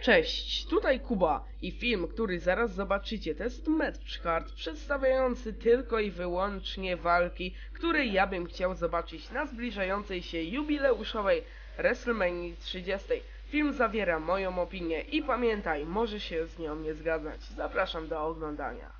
Cześć, tutaj Kuba i film, który zaraz zobaczycie, to jest match card przedstawiający tylko i wyłącznie walki, które ja bym chciał zobaczyć na zbliżającej się jubileuszowej WrestleMania 30. Film zawiera moją opinię i pamiętaj, może się z nią nie zgadzać. Zapraszam do oglądania.